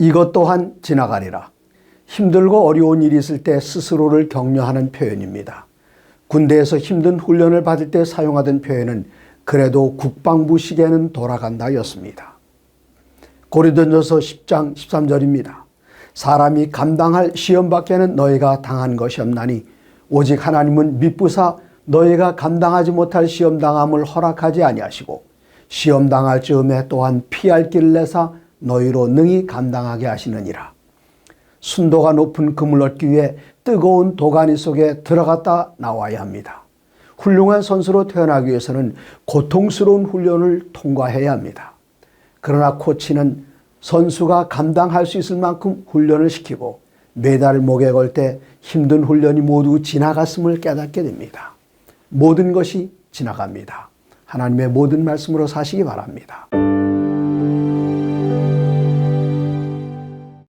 이것 또한 지나가리라. 힘들고 어려운 일이 있을 때 스스로를 격려하는 표현입니다. 군대에서 힘든 훈련을 받을 때 사용하던 표현은 그래도 국방부 시계는 돌아간다 였습니다. 고린도전서 10장 13절입니다. 사람이 감당할 시험 밖에는 너희가 당한 것이 없나니 오직 하나님은 미쁘사 너희가 감당하지 못할 시험 당함을 허락하지 아니하시고 시험 당할 즈음에 또한 피할 길을 내사 너희로 능히 감당하게 하시느니라. 순도가 높은 금을 얻기 위해 뜨거운 도가니 속에 들어갔다 나와야 합니다. 훌륭한 선수로 태어나기 위해서는 고통스러운 훈련을 통과해야 합니다. 그러나 코치는 선수가 감당할 수 있을 만큼 훈련을 시키고 메달을 목에 걸 때 힘든 훈련이 모두 지나갔음을 깨닫게 됩니다. 모든 것이 지나갑니다. 하나님의 모든 말씀으로 사시기 바랍니다.